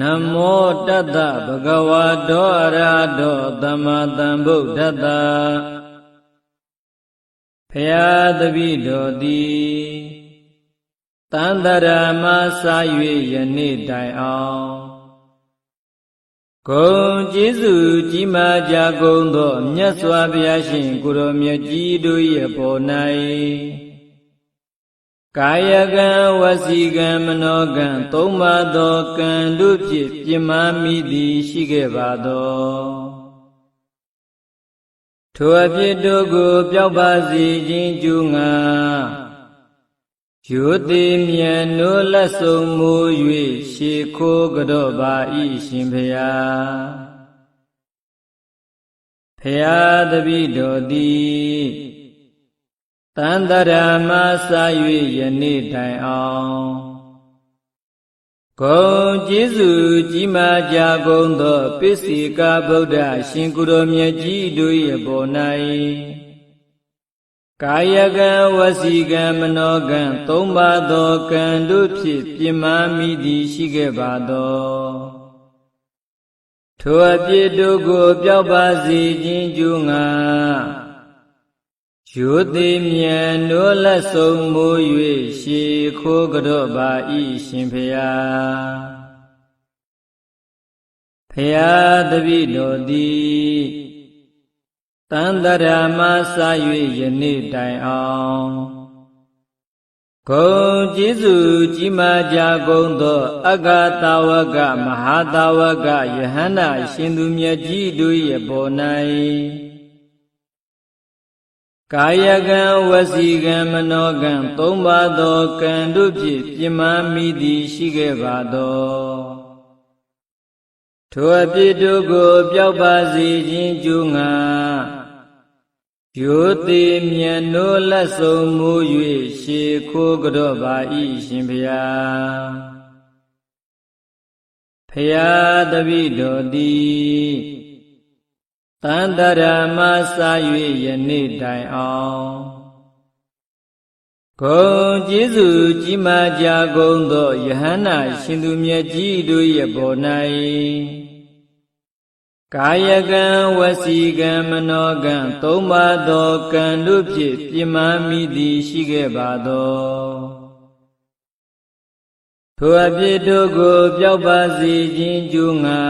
နမောတတ္တဗဂဝါတောအရဟတောသမ္မာသမ္ဗုဒ္ဓတ္တဖရာတပိတော်သည်တန်တရာမစာ၍ယနေ့တိုင်အောင်ဂုံကျေးဇူးကြီးမားကြကုန်သောမြတ်စွာဘုရားရှင်ကိုရောမြတ်ကြီးတို့ရဲ့ပေါ်၌ ကာယကံဝစီကံမနောကံသုံးပါသောကံတို့ဖြင့်ပြမမိသည်ရှိခဲ့ပါသောထိုအဖြစ်တို့ကိုပျောက်ပါစေခြင်းကျူငါယူတိမြတ်နိုးလက်ဆုံမူ၍ရှေခိုးကြော့ပါဤရှင်ဖျားဖျားတပိတော်သည် တန်တရာမစာ၍ယနေ့တိုင်အောင်ဂုံကျေးဇူးကြီးမားကြကုန်သောပစ္စည်းကဗုဒ္ဓရှင်ကုရောမြတ်ကြီးတို့၏ပေါ်၌ကာယကံဝစီကံမနောကံသုံးပါသောကံတို့ဖြင့်ပြမမိသည်ရှိခဲ့ပါသောထိုအပြစ်တို့ကိုပျောက်ပါစေခြင်းကျူးငါ ယူသည်မြတ်နိုးလက်ဆုံးမူ၍ရှေခိုးကြော့ပါဤရှင်ဖျားဖျားတပိတော်သည်တန်တရာမစာ၍ယနေ့တိုင်အောင်ဂုံကျေးဇူးကြီးမားကြကုန်သော အဂတဝကမဟာတဝကယဟန္တာရှင်သူမြတ်ကြီးတို့၏ပေါ်၌ ကာယကံဝစီကံမနောကံသုံးပါသောကံတို့ဖြင့်ပြမမိသည်ရှိခဲ့ပါသောထိုအပြစ်တို့ကိုပျောက်ပါစေခြင်းကျူးငါယောတိမြတ်နိုးလက်ဆုံးမူ၍ရှေခိုးကြော့ပါဤရှင်ဖျားဖျားတပိတော်သည် တန်တရာမစာ၍ယနေ့တိုင်အောင်ဂုံကျေးဇူးကြီးမားကြကုန်သောယဟန္တာရှင်သူမြတ်ကြီးတို့ရဲ့ပေါ်၌ကာယကံဝစီကံမနောကံသုံးပါသောကံတို့ဖြင့်ပြမမိသည်ရှိခဲ့ပါသောထိုအဖြစ်တို့ကိုပျောက်ပါစေခြင်းကျူးငါ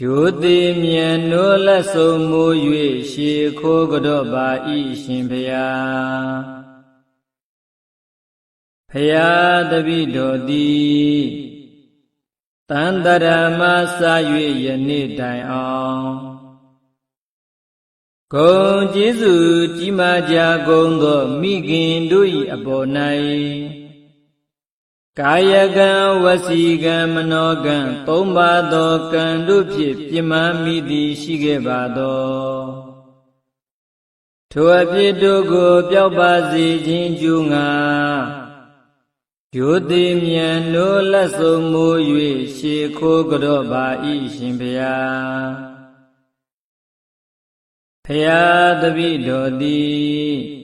ယောတိမြတ်နိုးလက်ဆုံးမူ၍ရှေခိုးကြော့ပါဤရှင်ဖျားဖျားတပိတော်သည်တန်တရမစာ၍ယနေ့တိုင်အောင်ဂုံကျေးဇူးကြီးမားကြကုန်သောမိခင်တို့၏အပေါ်၌ ကာယကံဝစီကံမနောကံသုံးပါသောကံတို့ဖြင့်ပြမမိသည်ရှိခဲ့ပါသောထိုအဖြစ်တို့ကိုပျောက်ပါစေခြင်းကျူငါယောတိမြတ်နိုးလက်ဆုံးမူ၍ရှေခိုးကြော့ပါဤရှင်ဖျားဖျားတပိတော်သည်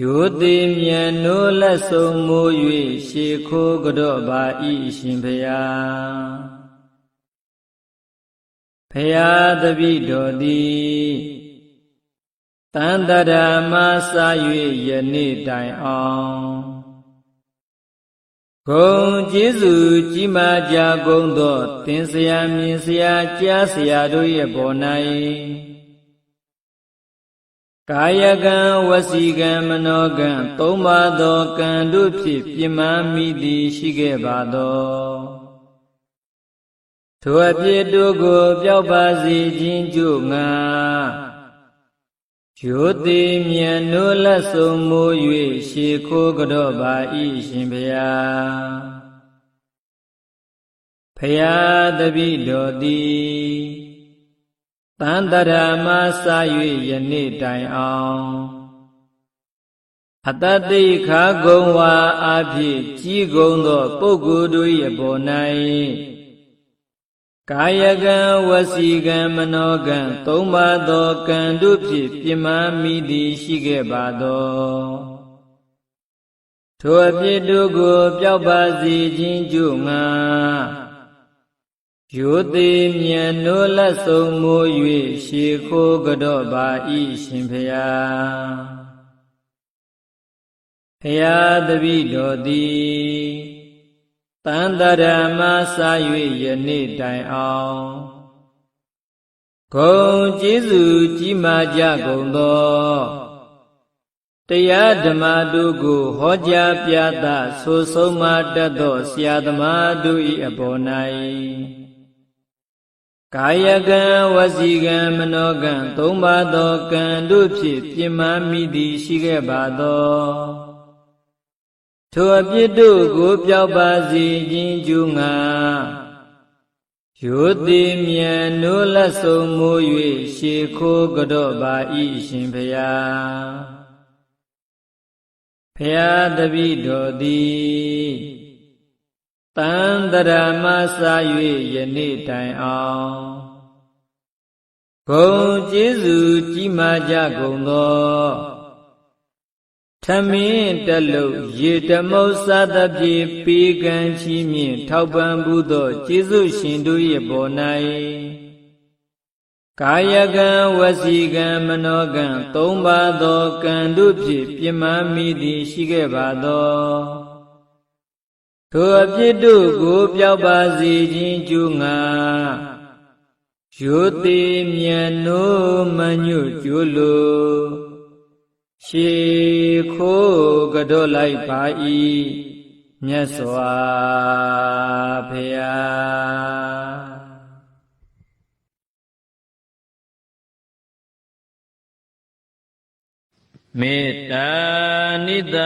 ယောတိမြတ်နိုးလက်ဆုံးမူ၍ရှေခိုးကြော့ပါဤရှင်ဖျားဖျားတပိတော်သည်တန်တရာမစာ၍ယနေ့တိုင်အောင်ဂုံကျေးဇူးကြီးမားကြကုန်သောသင်ဆရာမြင်ဆရာကြားဆရာတို့ရဲ့ပေါ်၌ ကာယကံဝစီကံမနောကံသုံးပါသောကံတို့ဖြင့်ပြမမိသည်ရှိခဲ့ပါသောထိုအဖြစ်တို့ကိုပျောက်ပါစေခြင်းကြို့ငါယောတိမြတ်နိုးလက်ဆုံးမူ၍ရှေခိုးကြော့ပါဤရှင်ဖျားဖရာတပိတော်သည် တန်တရာမစာ၍ယနေ့တိုင်အောင်အတတိခါဂုံဝါအဖြစ်ကြီးကုံသော ပုဂ္ဂိုလ်တို့၏အပေါ်၌ကာယကံဝစီကံမနောကံသုံးပါသောကံတို့ဖြင့်ပြမမိသည်ရှိခဲ့ပါသောထိုအဖြစ်တို့ကိုပျောက်ပါစေခြင်းကြုငါ ယောသေးမြန်နိုးလက်ဆုံးမိုး၍ရှေခိုးကြော့ပါဤရှင်ဖျားဖျားတပိတော်သည်တန်တရမစာ၍ယနေ့တိုင်အောင်ဂုံကျေးဇူးကြီးမားကြကုန်သောတရားဓမ္မတို့ကိုဟောကြားပြသဆိုဆုံးမတတ်သောဆရာသမားတို့၏အပေါ်၌ ကာယကံဝစီကံမနောကံသုံးပါးသောကံတို့ဖြင့်ပြင်မာမိသည်ရှိခဲ့ပါသောထိုအပြစ်တို့ကိုပျောက်ပါစေခြင်းကျူးငါရိုသေမြန်နိုးလက်ဆုံးမိုး၍ရှေခိုးကြော့ပါဤရှင်ဖျားဖျားတပိတော်သည် တန်တရာမစာ၍ယနေ့တိုင်အောင်ဂုံကျေးဇူးကြီးမားကြကုန်သောထမင်းတလုံးရေတမုတ်စသဖြင့်ပေကံချီးမြင့်ထောက်ပံ့မှုသောကျေးဇူးရှင်တို့၏ပေါ်၌ကာယကံဝစီကံမနောကံသုံးပါသောကံတို့ဖြင့်ပြမမိသည်ရှိခဲ့ပါသော ထိုအဖြစ်တို့ကိုပျောက်ပါစေခြင်းကျူငါရိုသေမြတ်နိုးမညွတ်ကျိုးလိုရှေခိုးကြော့လိုက်ပါ၏မြတ်စွာဘုရား မေတ္တာနိတ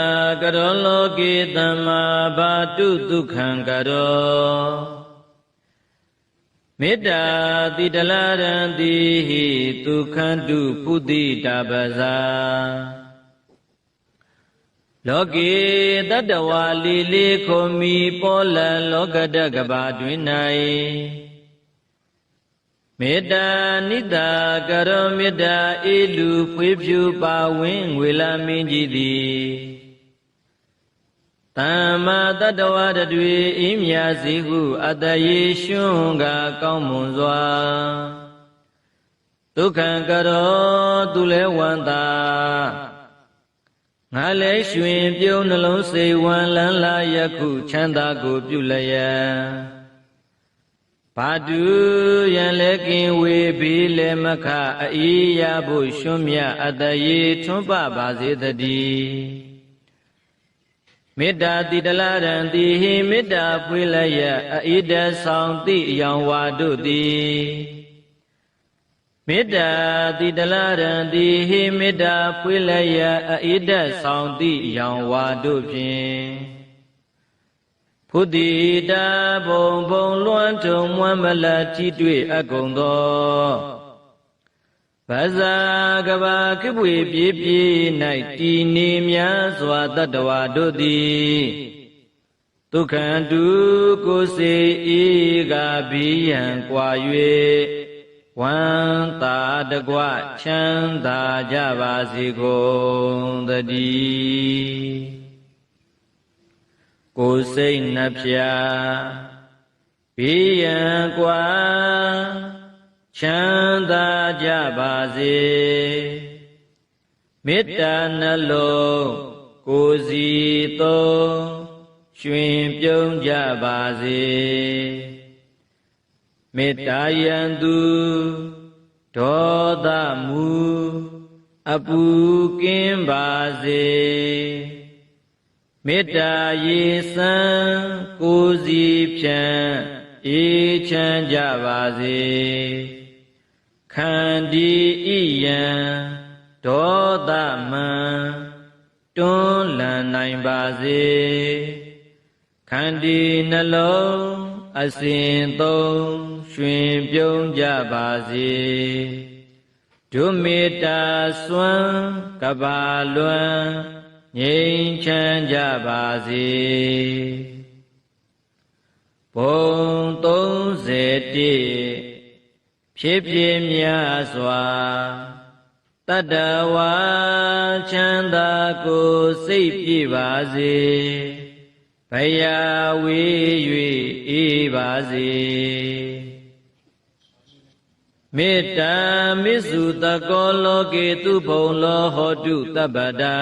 ကရောလောကေတမ္မာဘာတုဒုက္ခံကရောမေတ္တာတိတလာရံတိဟိဒုက္ခတုပုတိတပဇာလောကေတတဝါလီလေးခုံမီ ပေါ်လံလောကတကဘာတွင်၌ မေတ္တာနိတာကရောမေတ္တာအေလူဖွေးဖြူပါဝင်ငွေလာမင်းကြီးသည်တမ္မာတတဝရတွေအင်းမြစီဟုအတယေရှွန်းကကောင်းမွန်စွာဒုက္ခံကရောသူလဲဝန္တာငါလည်းရွှင်ပြုံးနှလုံးစိတ်ဝမ်းလန်းလာယခုချမ်းသာကိုပြုလျက် ဘာတူရန်လဲကင်ဝေဘီလေမခအေးရဖို့ရှွံ့မြအတရေထွန်းပပါစေတည်းမေတ္တာတိတလာရံတိဟိမေတ္တာဖွေလျက်အေးတဆောင်တိအယောင်ဝါတို့သည်မေတ္တာတိတလာရံတိဟိမေတ္တာဖွေးလျက်အေဒတ်ဆောင်တိရောင်ဝါတို့ဖြင့် ဖုတိတာဘုံဘုံလွှမ်းထုံမွမ်းမလတိတွေ့အကုန်သောဗဇာကဘာကိပွေပြေးပြေး၌တည်နေများစွာတတ္တဝါတို့သည်ဒုက္ခံတုကိုစေဤကဘိယံကွာ၍ဝမ်းသာတကွချမ်းသာကြပါစေကုန်တည်း ကိုစိတ်နှဖျားဘိယံကွာချမ်းသာကြပါစေမေတ္တာနှလုံးကိုစီသုံးရွှင်ပြုံးကြပါစေမေတ္တာယံသူဒေါသမူအပူကင်းပါစေ မေတ္တာရေစံကိုစီဖြံအေးချမ်းကြပါစေခန္ဒီဣယံဒေါသမံတွန်းလန်နိုင်ပါစေခန္ဒီနှလုံးအစဉ်သုံးရွှင်ပြုံးကြပါစေဒုမေတ္တာစွမ်းကဘာလွမ်း ငြိမ်းချမ်းကြပါစေဘုံ31ဖြစ်ဖြစ်များစွာတတ္တဝါချမ်းသာကိုစိတ်ပြည့်ပါစေဘယာဝေး၍အေးပါစေမေတ္တာမစ္စုတကောလောကေသူဘုံလောဟောတုတပ္ပတံ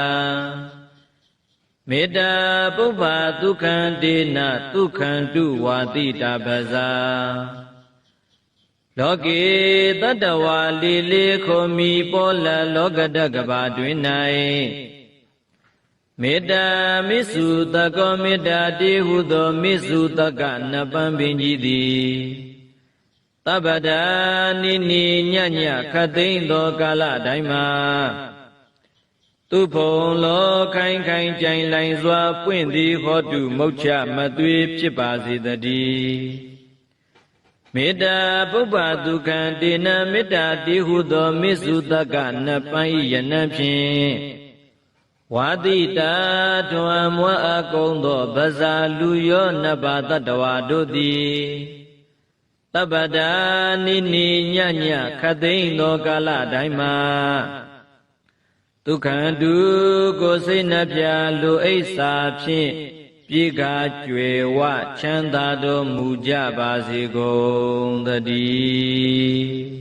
မေတ္တာပုဗ္ဗဒုက္ခံဒေနဒုက္ခံတုဝါတိတာပဇာလောကေတတ္တဝါလေးလေးခုံမီပေါ်လလောကတကဘာတွင်၌မေတ္တာမစ္စုတကောမေတ္တာတေဟုသောမစ္စုတကနပံပင်ကြီးသည်တပ္ပဒာနိနိညညခတ်သိမ့်သောကာလတိုင်းမှာ သူဖုံလောခိုင်ခိုင်ကြိုင်လိုင်စွာ ပွင့်သည်ဟောတုမုတ်ချမသွေဖြစ်ပါစေတည်းမေတ္တာပုပ္ပဒုက္ခံတေနမေတ္တာတိဟုသောမစ္စုတကနပံဤယနံဖြင့်ဝါတိတာထွံမွားအကုံသောဗဇာလူယောနဗ္ဗတတဝါတို့သည်တပ္ပဒာနိနိညညခတ်သိမ့်သောကာလတိုင်းမှာ ဒုက္ခံတုကိုစိတ်နှပြလူအိဆာဖြင့်ပြေကကျွယ်ဝချမ်းသာတော်မူကြပါစေကုန်သတည်း